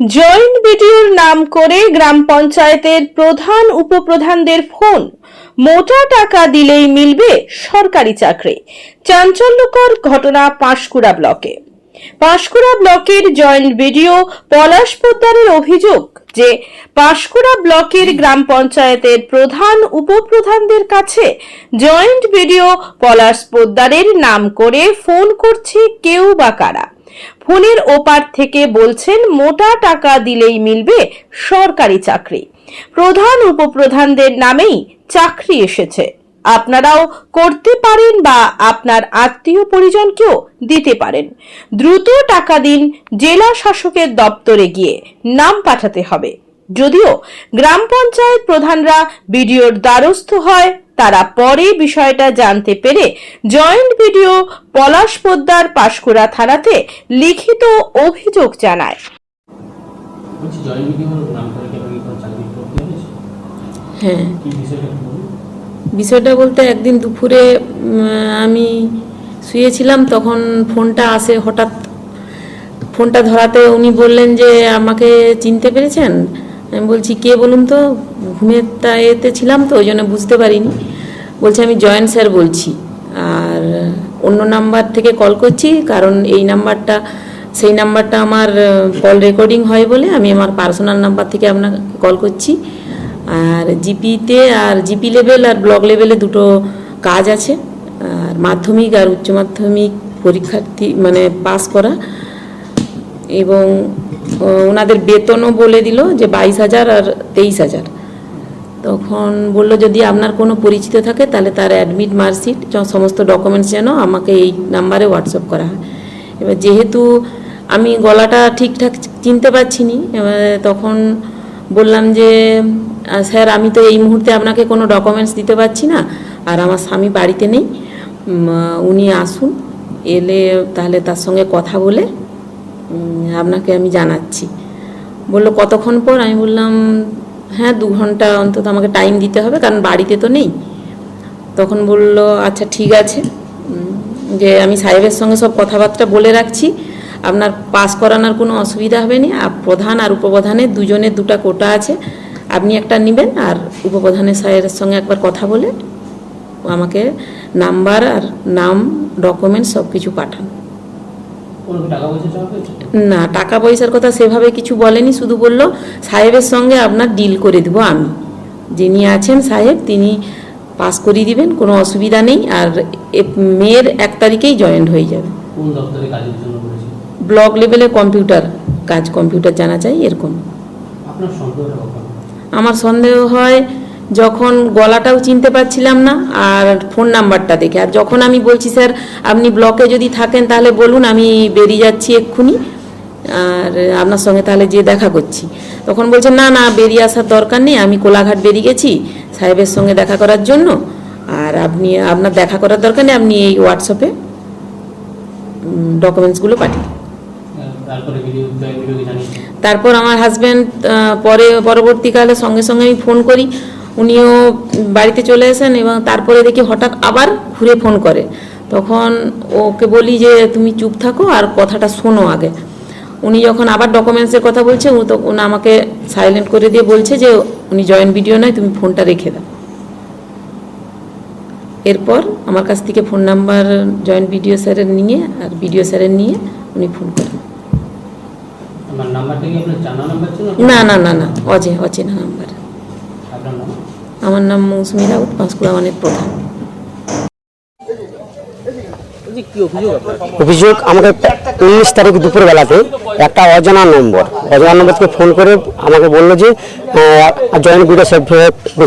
Joint বিডিওর নাম করে গ্রাম পঞ্চায়েতের প্রধান উপপ্রধানদের ফোন। মোটা টাকা দিলেই মিলবে সরকারি চাকরি। চাঞ্চল্যকর ঘটনা পাঁশকুড়া ব্লকে। পাঁশকুড়া ব্লকের জয়েন্ট বিডিও পলাশ পোদ্দারের অভিযোগ যে পাঁশকুড়া ব্লকের গ্রাম পঞ্চায়েতের প্রধান উপপ্রধানদের কাছে জয়েন্ট বিডিও পলাশ পোদ্দারের নাম করে ফোন করছে কেউ বা কারা। ফোনের ওপার থেকে বলছেন, মোটা টাকা দিলেই মিলবে সরকারি চাকরি। প্রধান উপপ্রধানদের নামেই চাকরি এসেছে। আপনারাও করতে পারেন বা আপনার আত্মীয় পরিজনকেও দিতে পারেন। দ্রুত টাকা দিন জেলা শাসকের দপ্তরে গিয়ে নাম পাঠাতে হবে। যদিও গ্রাম পঞ্চায়েত প্রধানরা বিডিওর দ্বারস্থ হয় তারা পরে বিষয়টা জানতে পেরে জয়েন্ট ভিডিও পলাশ পোদ্দার পাশকুড়া থানাতে লিখিত অভিযোগ জানায়। হ্যাঁ। বিষয়টা বলতে একদিন দুপুরে আমি শুয়েছিলাম তখন ফোনটা আসে হঠাৎ ফোনটা ধরাতে উনি বললেন যে আমাকে চিনতে পেরেছেন? আমি বলছি, কে বলুন তো? ঘুমের এতে ছিলাম তো, ওই জন্য বুঝতে পারিনি। বলছে, আমি জয়েন্ট স্যার বলছি। আর অন্য নাম্বার থেকে কল করছি, কারণ এই নাম্বারটা, সেই নাম্বারটা আমার কল রেকর্ডিং হয় বলে আমি আমার পার্সোনাল নাম্বার থেকে আপনাকে কল করছি। আর জিপিতে আর জিপি লেভেল আর ব্লক লেভেলে দুটো কাজ আছে, আর মাধ্যমিক আর উচ্চ মাধ্যমিক পরীক্ষার্থী মানে পাস করা। এবং ওনাদের বেতনও বলে দিল যে বাইশ হাজার আর তেইশ হাজার। তখন বলল, যদি আপনার কোনো পরিচিত থাকে, তাহলে তার অ্যাডমিট মার্কশিট সমস্ত ডকুমেন্টস যেন আমাকে এই নাম্বারে হোয়াটসঅ্যাপ করা হয়। এবার যেহেতু আমি গলাটা ঠিকঠাক চিনতে পারছি নি এবার তখন বললাম যে স্যার, আমি তো এই মুহূর্তে আপনাকে কোনো ডকুমেন্টস দিতে পারছি না, আর আমার স্বামী বাড়িতে নেই। উনি আসুন, এলে তাহলে তার সঙ্গে কথা বলে আপনাকে আমি জানাচ্ছি। বলল, কতক্ষণ পর? আমি বললাম হ্যাঁ দু ঘণ্টা অন্তত আমাকে টাইম দিতে হবে, কারণ বাড়িতে তো নেই। তখন বলল আচ্ছা ঠিক আছে। যে আমি সাহেবের সঙ্গে সব কথাবার্তা বলে রাখছি। আপনার পাস করানোর কোনো অসুবিধা হবে না। আর প্রধান আর উপপ্রধানের দুজনের দুটা কোটা আছে। আপনি একটা নেবেন আর উপপ্রধানের সাহেবের সঙ্গে একবার কথা বলে আমাকে নাম্বার আর নাম ডকুমেন্টস সব কিছু পাঠান কোনো কি টাকা পয়সা চাওয়া হয়েছে না টাকা পয়সার কথা সেভাবে কিছু বলেনি শুধু বলল সাহেবের সঙ্গে আপনার ডিল করে দেবো আমি। যিনি আছেন সাহেব তিনি পাস করিয়ে দিবেন কোনো অসুবিধা নেই আর মেয়ের এক তারিখেই জয়েন্ট হয়ে যাবে। ব্লক লেভেলে কম্পিউটার কাজ কম্পিউটার জানা চাই এরকম। আমার সন্দেহ হয় যখন গলাটাও চিনতে পারছিলাম না আর ফোন নাম্বারটা দেখে। আর যখন আমি বলছি স্যার আপনি ব্লকে যদি থাকেন তাহলে বলুন আমি বেরিয়ে যাচ্ছি এক্ষুনি। আর আপনার সঙ্গে তাহলে যে দেখা করছি। তখন বলছে না না বেরিয়ে আসার দরকার নেই। আমি কোলাঘাট বেরিয়ে গেছি সাহেবের সঙ্গে দেখা করার জন্য। আর আপনি আপনার দেখা করার দরকার নেই আপনি এই হোয়াটসঅ্যাপে ডকুমেন্টসগুলো পাঠিয়ে তারপর আমার হাজব্যান্ড পরে পরবর্তীকালে সঙ্গে সঙ্গে আমি ফোন করি। উনিও বাড়িতে চলে আসেন এবং তারপরে দেখি হঠাৎ আবার ঘুরে ফোন করে। তখন ওকে বলি যে তুমি চুপ থাকো আর কথাটা শোনো আগে। উনি যখন আবার ডকুমেন্টসের কথা বলছে ও তো উনি আমাকে সাইলেন্ট করে দিয়ে বলছে যে উনি জয়েন্ট ভিডিও নয় তুমি ফোনটা রেখে দাও। এরপর আমার কাছ থেকে ফোন নাম্বার জয়েন্ট ভিডিও স্যারের নিয়ে আর ভিডিও স্যারের নিয়ে উনি ফোন করেন। না না না না অজে অচেনা নাম্বার আমার নাম মৌসুমি রাউত পাঁশকুড়া প্রধান। অভিযোগ আমাকে উনিশ তারিখ দুপুরবেলাতে একটা অজানা নম্বর অজানা নম্বর থেকে ফোন করে আমাকে বলল যে জয়েন্ট বিডিও সাহেব,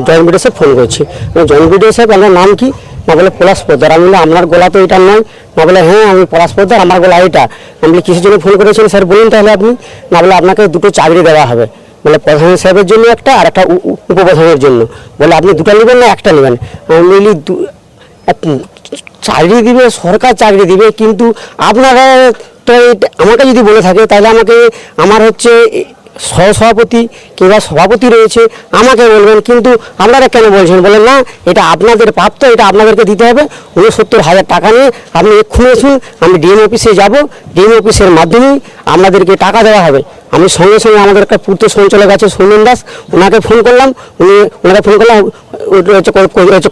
জয়েন্ট বিডিও সাহেব ফোন করছি। জয়েন্ট বিডিও সাহেব, আমার নাম কি? না বলে, পলাশ পোদ্দার। আমি বললাম, আপনার গলা তো এটা নয়। না বলে হ্যাঁ আমি পলাশ পোদ্দার, আমার গলা এটা। আমি বলি, কিসের জন্য ফোন করেছেন স্যার? বলুন তাহলে আপনি। না বলে, আপনাকে দুটো চাকরি দেওয়া হবে। বলে প্রধান সাহেবের জন্য একটা আর একটা উপপ্রধানের জন্য। বলে আপনি দুটো নেবেন না, একটা নেবেন। আমি চাকরি দিবে, সরকার চাকরি দিবে, কিন্তু আপনারা তো আমাকে যদি বলে থাকে, তাহলে আমাকে আমার হচ্ছে সহসভাপতি কিংবা সভাপতি রয়েছে, আমাকে বলবেন। কিন্তু আপনারা কেন বলছেন? বলেন না, এটা আপনাদের প্রাপ্ত এটা আপনাদেরকে দিতে হবে। উনসত্তর হাজার টাকা নিয়ে আপনি এক্ষুনি আসুন, আমি ডিএম অফিসে যাব। ডিএম অফিসের মাধ্যমে আপনাদেরকে টাকা দেওয়া হবে। আমি সঙ্গে সঙ্গে আমাদের একটা পূর্ত সঞ্চালক আছে সৌমেন দাস ওনাকে ফোন করলাম, উনি ওনাকে ফোন করলাম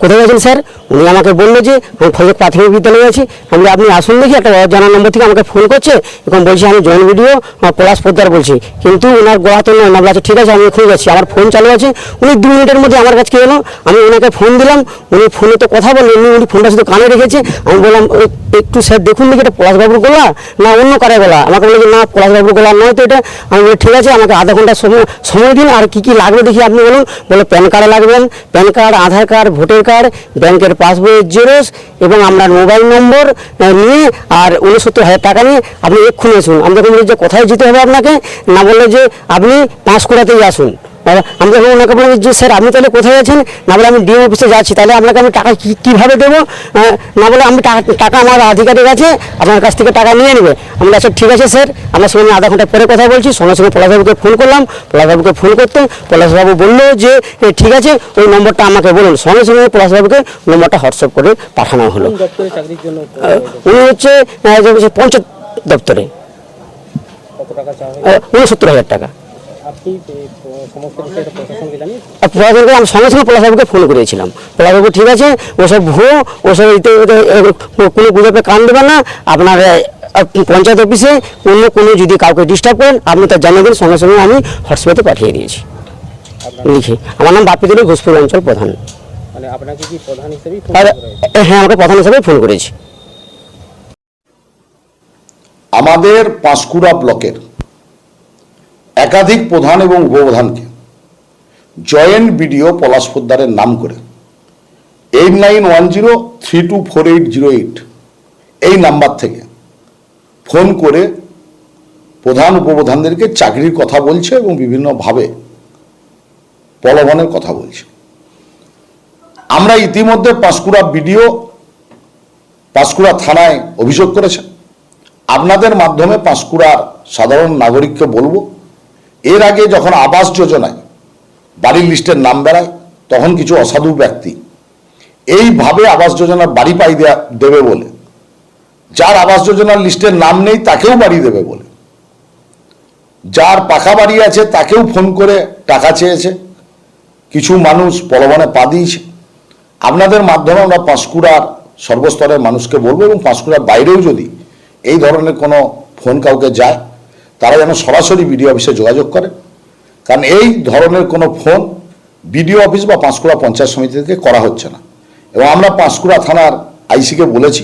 কোথায় গেছেন স্যার উনি আমাকে বলল যে, আমি ফলে প্রাথমিক বিদ্যালয়ে আছি আমি আপনি আসুন দেখি, একটা অজানা নম্বর থেকে আমাকে ফোন করছে, এখন বলছি আমি জয়েন ভিডিও পলাশ পোদ্দার বলছি। কিন্তু ওনার গোড়া তো নয় আছে, ঠিক আছে, আমি এখানে যাচ্ছি। আমার ফোন চালু আছে, উনি দু মিনিটের মধ্যে আমার কাছে এলো, আমি ওনাকে ফোন দিলাম, উনি ফোনে তো কথা বললেন, উনি ফোনটা শুধু কানে রেখেছে, আমি বললাম "ওই একটু স্যার দেখুন দেখি এটা পলাশবাবুর গোলা, না অন্য কারে গলা? আমাকে বলে যে, না পলাশবাবুর গলা নয় তো এটা। আমি বলি ঠিক আছে, আমাকে আধা ঘণ্টা সময় সময় দিন, আর কি কি লাগবে দেখি আপনি বলুন। বলে, PAN card লাগবেন, PAN card, Aadhaar card, voter card, ব্যাংকের পাসবইয়ের জেরক্স এবং আপনার মোবাইল নম্বর নিয়ে আর উনসত্তর হাজার টাকা নিয়ে আপনি এক্ষুনি আসুন। আমি যখন বলি যে, কোথায় যেতে হবে আপনাকে? না বললে যে, আপনি পাঁচ পাঁশকুড়াতেই আসুন। আমি যখন ওনাকে বলি যে স্যার আপনি তাহলে কোথায় আছেন? না বলে আমি ডিএম অফিসে যাচ্ছি তাহলে আপনাকে আমি টাকা কী কীভাবে দেবো? না বলে আমি টাকা আমার আধিকারিক আছে আপনার কাছ থেকে টাকা নিয়ে নেবে। আমি আচ্ছা ঠিক আছে স্যার। আপনার সঙ্গে আধা ঘণ্টা পরে কথা বলছি সঙ্গে সঙ্গে পলাশবাবুকে ফোন করলাম পলাশবাবুকে ফোন করতে পলাশবাবু বলল যে ঠিক আছে ওই নম্বরটা আমাকে বলুন। সঙ্গে সঙ্গে পলাশবাবুকে নম্বরটা হোয়াটসঅ্যাপ করে পাঠানো হলো। উনি হচ্ছে পঞ্চায়েত দপ্তরে। উনসত্তর হাজার টাকা। প্রশাসনকে আমি সঙ্গে সঙ্গে পলাশবাবুকে ফোন করেছিলাম। পলাশবাবু ঠিক আছে ওসব ভুয়ো ওসব কোনো গুজবে কান দেবেন না। আপনার পঞ্চায়েত অফিসে অন্য কোনো যদি কাউকে ডিস্টার্ব করেন আপনি তা জানিয়ে দিন সঙ্গে সঙ্গে আমি হোয়াটসঅ্যাপে পাঠিয়ে দিয়েছি। লিখে। আমার নাম বাপিদুল ঘোষপুর অঞ্চল প্রধান। মানে হ্যাঁ আমাকে প্রধান হিসাবে ফোন করেছি। আমাদের পাঁশকুড়া ব্লকের একাধিক প্রধান এবং উপপ্রধানকে জয়েন্ট বিডিও পলাশ পোদ্দারের নাম করে। Eight nine one zero three two four eight zero eight এই নাম্বার থেকে ফোন করে প্রধান উপপ্রধানদেরকে চাকরির কথা বলছে এবং বিভিন্নভাবে প্রলোভনের কথা বলছে। আমরা ইতিমধ্যে পাঁশকুড়া বিডিও, পাঁশকুড়া থানায় অভিযোগ করেছেন আপনাদের মাধ্যমে পাঁশকুড়ার সাধারণ নাগরিককে বলব। এর আগে যখন আবাস যোজনায় বাড়ির লিস্টের নাম বেড়ায়, তখন কিছু অসাধু ব্যক্তি এইভাবে আবাস যোজনার বাড়ি পাই দেবে বলে। যার আবাস যোজনার লিস্টের নাম নেই, তাকেও বাড়ি দেবে বলে। যার পাকা বাড়ি আছে, তাকেও ফোন করে টাকা চেয়েছে। কিছু মানুষ প্রলোভনে পা দিয়েছে। আপনাদের মাধ্যমে আমরা পাঁশকুড়ার সর্বস্তরের মানুষকে বলব এবং পাঁশকুড়ার বাইরেও যদি এই ধরনের কোনো ফোন কাউকে যায় তারা যেন সরাসরি বিডিও অফিসে যোগাযোগ করে। কারণ এই ধরনের কোনো ফোন বিডিও অফিস বা পাঁশকুড়া পঞ্চায়েত সমিতি থেকে করা হচ্ছে না। এবং আমরা পাঁশকুড়া থানার আইসিকে বলেছি,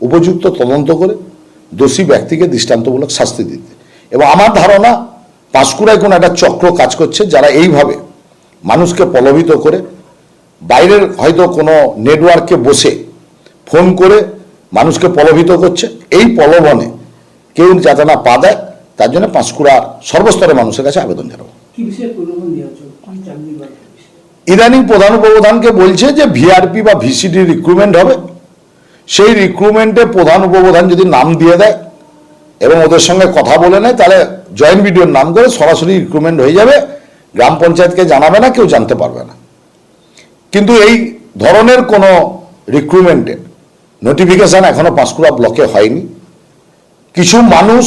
উপযুক্ত তদন্ত করে দোষী ব্যক্তিকে দৃষ্টান্তমূলক শাস্তি দিতে। এবং আমার ধারণা, পাঁশকুড়ায় কোনো একটা চক্র কাজ করছে যারা এইভাবে মানুষকে প্রলোভিত করে, বাইরের হয়তো কোনো নেটওয়ার্কে বসে ফোন করে মানুষকে প্রলোভিত করছে। এই প্রলোভনে কেউ যাতে না পা দেয় তার জন্য পাঁশকুড়ার সর্বস্তরের মানুষের কাছে আবেদন জানাব। ইদানিং প্রধান উপপ্রধানকে বলছে যে ভিআরপি বা ভিসিডি রিক্রুটমেন্ট হবে। সেই রিক্রুটমেন্টে প্রধান উপপ্রধান যদি নাম দিয়ে দেয় এবং ওদের সঙ্গে কথা বলে নেয় তাহলে জয়েন্ট ভিডিওর নাম করে সরাসরি রিক্রুটমেন্ট হয়ে যাবে। গ্রাম পঞ্চায়েতকে জানাবে না কেউ জানতে পারবে না। কিন্তু এই ধরনের কোনো রিক্রুটমেন্টের নোটিফিকেশন এখনও পাঁশকুড়া ব্লকে হয়নি। কিছু মানুষ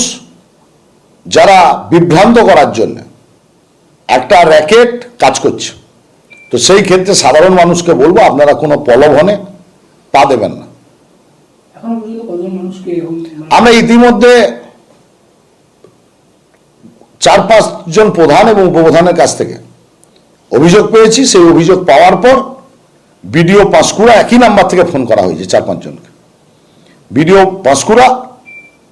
যারা বিভ্রান্ত করার জন্য একটা র্যাকেট কাজ করছে। তো সেই ক্ষেত্রে সাধারণ মানুষকে বলব আপনারা কোনো প্রলোভনে পা দেবেন না। আমরা ইতিমধ্যে চার পাঁচজন প্রধান এবং উপপ্রধানের কাছ থেকে অভিযোগ পেয়েছি। সেই অভিযোগ পাওয়ার পর বিডিও পাঁশকুড়া একই নাম্বার থেকে ফোন করা হয়েছে চার পাঁচজনকে বিডিও পাঁশকুড়া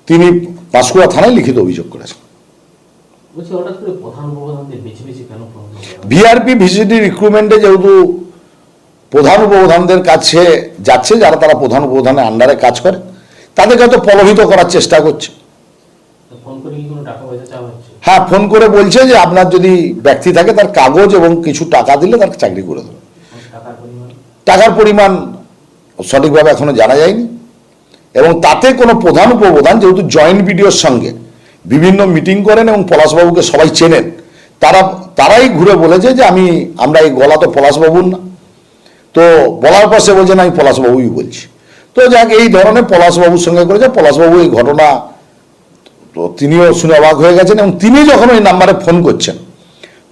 তিনি পাঁশকুড়া থানায় লিখিত অভিযোগ করেছেন। ভিআরপি ভিসিডি রিক্রুটমেন্টে যেহেতু প্রধান উপপ্রধানদের কাছে যাচ্ছে যারা তারা প্রধান উপপ্রধানের আন্ডারে কাজ করে তাদেরকে হয়তো প্রলোভিত করার চেষ্টা করছে। হ্যাঁ ফোন করে বলছে যে আপনার যদি ব্যক্তি থাকে তার কাগজ এবং কিছু টাকা দিলে তার চাকরি করে দেবে। টাকার পরিমাণ? টাকার পরিমাণ সঠিকভাবে এখনও জানা যায়নি। এবং তাতে কোনো প্রধান উপপ্রধান যেহেতু জয়েন্ট বিডিওর সঙ্গে বিভিন্ন মিটিং করেন এবং পলাশবাবুকে সবাই চেনেন। তারা, তারাই ঘুরে বলেছে যে আমি, আমরা এই গলা তো পলাশবাবুর না। তো বলার পর সে বলছেন আমি পলাশবাবুই বলছি। তো যাক, এই ধরনের পলাশবাবুর সঙ্গে করেছে। পলাশবাবু এই ঘটনা তো তিনিও শুনে অবাক হয়ে গেছেন এবং তিনি যখন ওই নাম্বারে ফোন করছেন,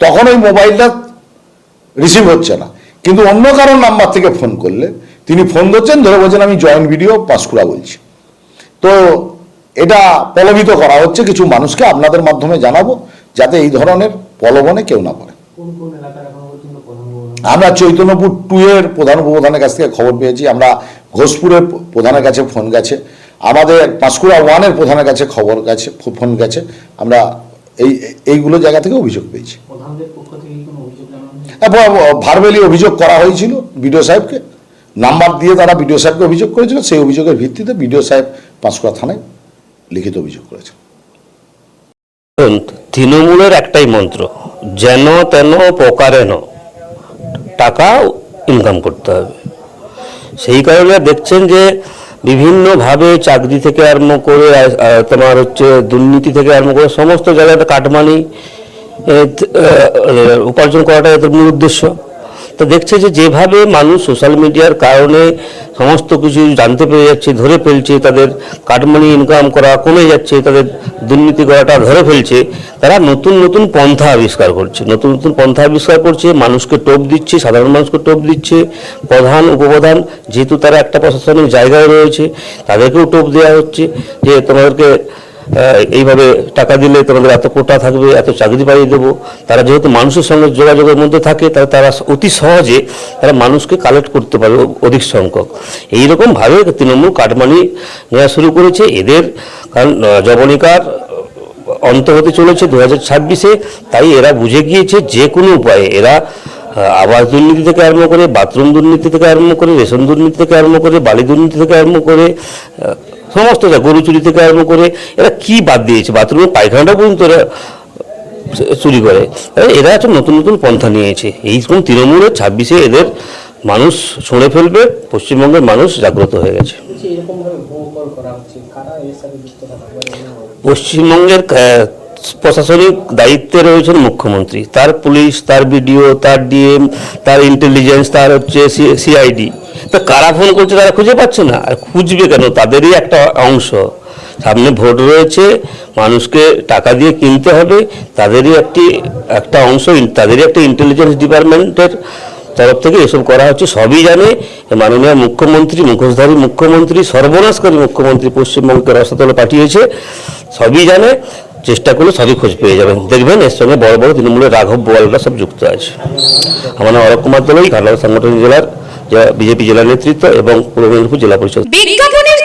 তখন ওই মোবাইলটা রিসিভ হচ্ছে না। কিন্তু অন্য কারোর নাম্বার থেকে ফোন করলে, তিনি ফোন ধরছেন, ধরে বলছেন, আমি জয়েন্ট ভিডিও পাঁশকুড়া বলছি। তো এটা প্রলোভিত করা হচ্ছে কিছু মানুষকে আপনাদের মাধ্যমে জানাব যাতে এই ধরনের প্রলোভনে কেউ না পড়ে। আমরা চৈতন্যপুর টু এর প্রধান উপপ্রধানের কাছ থেকে খবর পেয়েছি আমরা ঘোষপুরের প্রধানের কাছে ফোন গেছে আমাদের পাঁশকুড়া ওয়ানের প্রধানের কাছে খবর গেছে ফোন গেছে আমরা এই এইগুলো জায়গা থেকে অভিযোগ পেয়েছি। ভারবেলি অভিযোগ করা হয়েছিল বিডিও সাহেবকে নাম্বার দিয়ে তারা বিডিও সাহেবকে অভিযোগ করেছিল সেই অভিযোগের ভিত্তিতে বিডিও সাহেব পাঁশকুড়া থানায় লিখিত অভিযোগ করেছেন। তৃণমূলের একটাই মন্ত্র, যেন তেন প্রকারেন টাকা ইনকাম করতে হবে। সেই কারণে দেখছেন যে বিভিন্নভাবে চাকরি থেকে আরম্ভ করে তোমার হচ্ছে দুর্নীতি থেকে আরম্ভ করে সমস্ত জায়গাতে কাটমানি উপার্জন করাটা এদের মূল উদ্দেশ্য। তো দেখছে যে যেভাবে মানুষ সোশ্যাল মিডিয়ার কারণে সমস্ত কিছু জানতে পেরে যাচ্ছে, ধরে ফেলছে, তাদের কাটমানি ইনকাম করা, কমে যাচ্ছে, তাদের দুর্নীতি করাটা ধরে ফেলছে, তারা নতুন নতুন পন্থা আবিষ্কার করছে। নতুন নতুন পন্থা আবিষ্কার করছে, মানুষকে টোপ দিচ্ছে, সাধারণ মানুষকে টোপ দিচ্ছে, প্রধান, উপপ্রধান, যেহেতু তারা একটা প্রশাসনিক জায়গায় রয়েছে, তাদেরকেও টোপ দেওয়া হচ্ছে যে তোমাদেরকে এইভাবে টাকা দিলে তোমাদের এত কোটা থাকবে, এত চাকরি পাইয়ে দেবো। তারা যেহেতু মানুষের সঙ্গে যোগাযোগের মধ্যে থাকে তারা তারা অতি সহজে তারা মানুষকে কালেক্ট করতে পারবে অধিক সংখ্যক। এইরকমভাবে তৃণমূল কাটমানি নেওয়া শুরু করেছে। এদের, কারণ জবনিকার অন্ত হতে চলেছে দু হাজার ছাব্বিশে, তাই এরা বুঝে গিয়েছে যে কোনো উপায়ে এরা আবাস দুর্নীতি থেকে আরম্ভ করে, বাথরুম দুর্নীতি থেকে আরম্ভ করে, রেশন দুর্নীতি থেকে আরম্ভ করে, বালি দুর্নীতি থেকে আরম্ভ করে সমস্ত যা গরু চুরি থেকে আরম্ভ করে এরা কি বাদ দিয়েছে? বাথরুমের পায়খানাটা পর্যন্ত এরা চুরি করে। এরা একটা নতুন নতুন পন্থা নিয়েছে। এইরকম তৃণমূলের ছাব্বিশে এদের মানুষ শুনে ফেলবে পশ্চিমবঙ্গের মানুষ জাগ্রত হয়ে গেছে? পশ্চিমবঙ্গের প্রশাসনিক দায়িত্বে রয়েছেন মুখ্যমন্ত্রী। তার পুলিশ, তার বিডিও, তার ডিএম, তার ইন্টেলিজেন্স তার হচ্ছে সিআইডি তো কারা ফোন করছে তারা খুঁজে পাচ্ছে না। আর খুঁজবে কেন? তাদেরই একটা অংশ। সামনে ভোট রয়েছে, মানুষকে টাকা দিয়ে কিনতে হবে, তাদেরই একটি, একটা অংশ, তাদেরই একটা ইন্টেলিজেন্স ডিপার্টমেন্টের তরফ থেকে এসব করা হচ্ছে। সবই জানে মাননীয় মুখ্যমন্ত্রী, মুখোশধারী মুখ্যমন্ত্রী, সর্বনাশকারী মুখ্যমন্ত্রী পশ্চিমবঙ্গকে রসাতলে পাঠিয়েছে। সবই জানে। চেষ্টা করলে সবই খোঁজ পেয়ে যাবেন। দেখবেন এর সঙ্গে বড় বড় তৃণমূলের রাঘব বোয়ালরা সব যুক্ত আছে। আমার অরূপ কুমার দলই ঘাটাল সাংগঠনিক জেলার বিজেপি জেলা নেতৃত্ব এবং পূর্ব মেদিনীপুর জেলা পরিষদ। বিজ্ঞাপনের